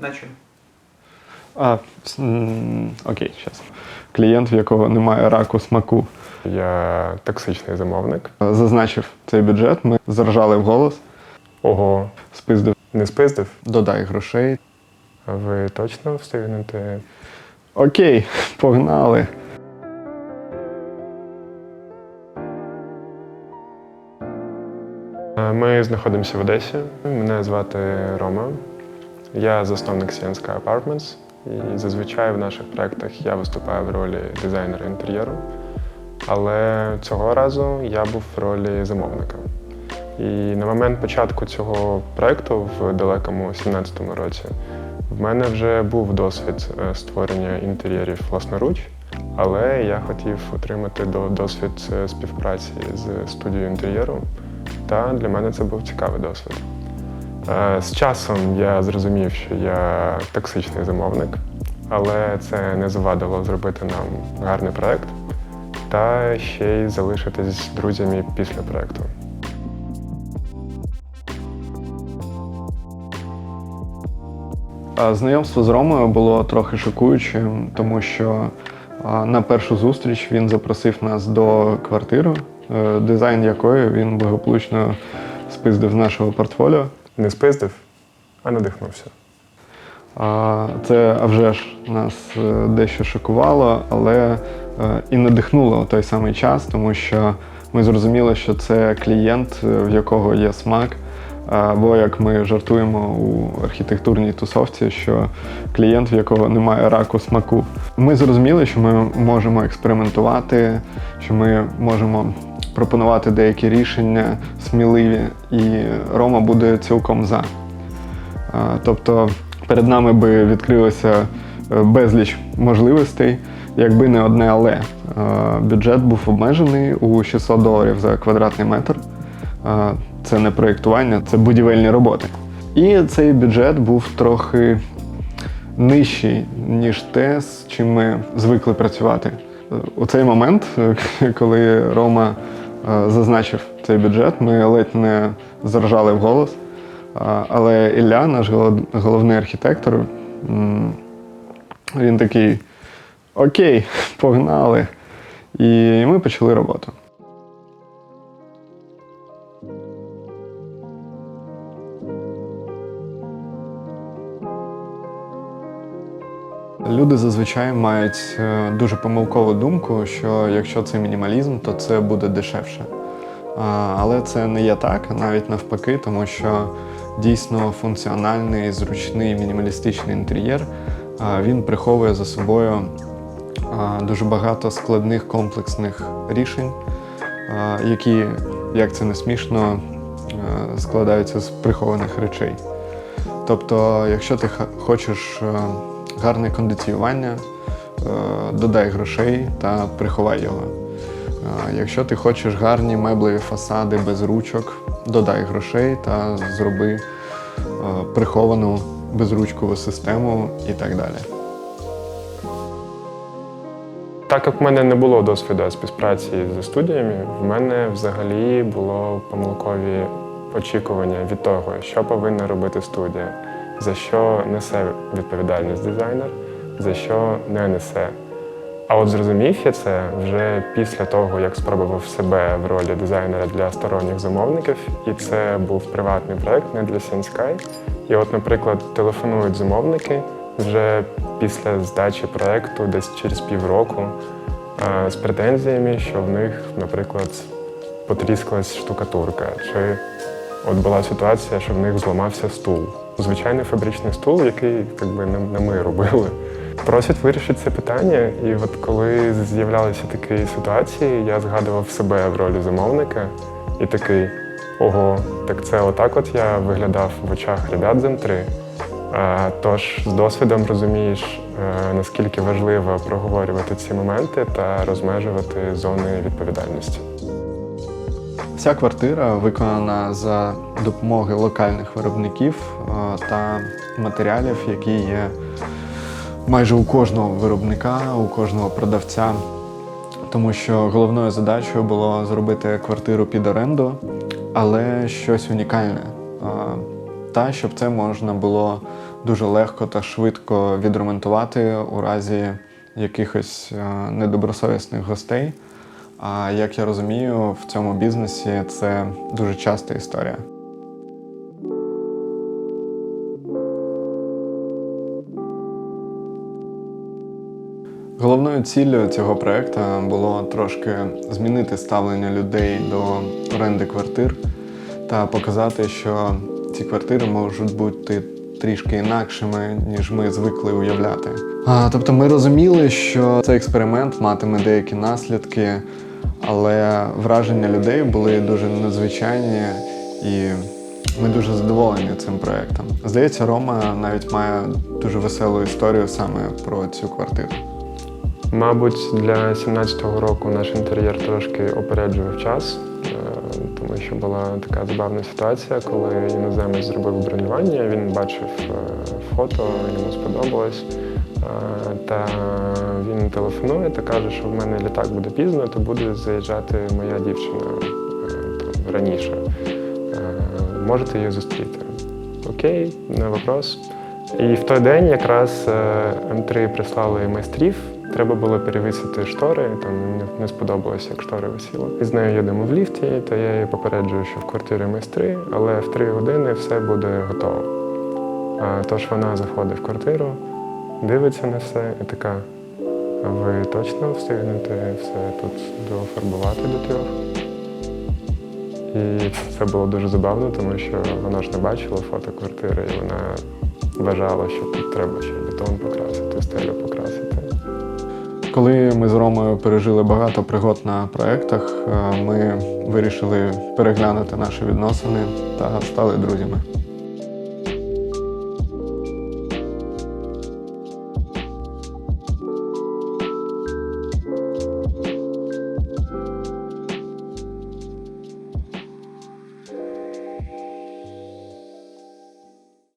На чим? А, окей, зараз. Клієнт, в якого немає раку смаку, Я токсичний замовник. зазначив цей бюджет, ми заржали в голос, Ого, спиздив, не спиздив? додай грошей. Ви точно встигнете? Окей, погнали. Ми знаходимося в Одесі. Мене звати Рома. Я засновник Сіянська Apartments. І зазвичай в наших проєктах я виступаю в ролі дизайнера інтер'єру. Але цього разу я був в ролі замовника. І на момент початку цього проєкту в далекому 17-му році в мене вже був досвід е, створення інтер'єрів власноруч, але я хотів отримати до- досвід е, співпраці з студією інтер'єру, та для мене це був цікавий досвід. Е, З часом я зрозумів, що я токсичний замовник, але це не завадило зробити нам гарний проект та ще й залишитись з друзями після проекту. Знайомство з Ромою було трохи шокуючим, тому що на першу зустріч він запросив нас до квартири, е, дизайн якої він благополучно спиздив з нашого портфоліо. Не спиздив, а надихнувся. Це а вже ж нас е, дещо шокувало, але е, і надихнуло у той самий час, тому що ми зрозуміли, що це клієнт, е, в якого є смак. Або як ми жартуємо у архітектурній тусовці, що клієнт, в якого немає раку смаку. Ми зрозуміли, що ми можемо експериментувати, що ми можемо пропонувати деякі рішення сміливі, і Рома буде цілком за. Тобто перед нами би відкрилося е, безліч можливостей, якби не одне але. Бюджет був обмежений у 600 доларів за квадратний метр. Це не проєктування, це будівельні роботи. І цей бюджет був трохи нижчий, ніж те, з чим ми звикли працювати. Е, У цей момент, е, коли Рома е, зазначив цей бюджет, ми ледь не заржали в голос. Але Ілля, наш головний архітектор, він такий: Окей, погнали. І ми почали роботу. Люди зазвичай мають е, дуже помилкову думку, що якщо це мінімалізм, то це буде дешевше. Але це не є так, навіть навпаки, тому що дійсно функціональний, зручний мінімалістичний інтер'єр він приховує за собою дуже багато складних комплексних рішень, які, як це не смішно, е, складаються з прихованих речей. Тобто, якщо ти хочеш е, гарне кондиціювання, е, додай грошей та приховай його. Е, Якщо ти хочеш гарні меблеві фасади без ручок, додай грошей та зроби е, приховану безручкову систему і так далі. Так як в мене не було досвіду співпраці з студіями, в мене взагалі було помилкові очікування від того, що повинна робити студія, за що несе відповідальність дизайнер, за що не несе. А от зрозумів я це вже після того, як спробував себе в ролі дизайнера для сторонніх замовників, і це був приватний проект не для Сінскай. І от, наприклад, телефонують замовники вже після здачі проекту, десь через півроку, з претензіями, що в них, наприклад, потріскалась штукатурка, чи от була ситуація, що в них зламався стул. Звичайний фабричний стул, який якби, не, не ми робили. Просять вирішити це питання, і от коли з'являлися такі ситуації, я згадував себе в ролі замовника і такий: ого, так це отак от я виглядав в очах ребят з М3. Тож з досвідом розумієш, е, наскільки важливо проговорювати ці моменти та розмежувати зони відповідальності. Вся квартира виконана за допомогою локальних виробників е, та матеріалів, які є майже у кожного виробника, у кожного продавця. Тому що головною задачею було зробити квартиру під оренду, але щось унікальне. е, Та, щоб це можна було дуже легко та швидко відремонтувати у разі якихось е, недобросовісних гостей. А як я розумію, в цьому бізнесі це дуже часта історія. Головною ціллю цього проекту було трошки змінити ставлення людей до оренди квартир та показати, що ці квартири можуть бути трішки інакшими, ніж ми звикли уявляти. А, тобто ми розуміли, що цей експеримент матиме деякі наслідки, але враження людей були дуже надзвичайні і ми дуже задоволені цим проектом. Здається, Рома навіть має дуже веселу історію саме про цю квартиру. Мабуть, для 17-го року наш інтер'єр трошки опереджував час, е, тому що була така забавна ситуація, коли іноземець зробив бронювання, він бачив е, фото, йому сподобалось. Е, Та він телефонує та каже, що в мене літак буде пізно, то буде заїжджати моя дівчина е, раніше. Е, Можете її зустріти. Окей, не вопрос. І в той день якраз е, М3 прислали майстрів. Треба було перевісити штори, там не, сподобалося, як штори висіли. І з нею їдемо в ліфті, то я її попереджую, що в квартирі майстри, але в три години все буде готово. Тож вона заходить в квартиру, дивиться на все і така: ви точно встигнете все тут дофарбувати до трьох? І це було дуже забавно, тому що вона ж не бачила фото квартири, і вона вважала, що тут треба ще бетон покрасити, стелю покрасити. Коли ми з Ромою пережили багато пригод на проєктах, е, ми вирішили переглянути наші відносини та стали друзями.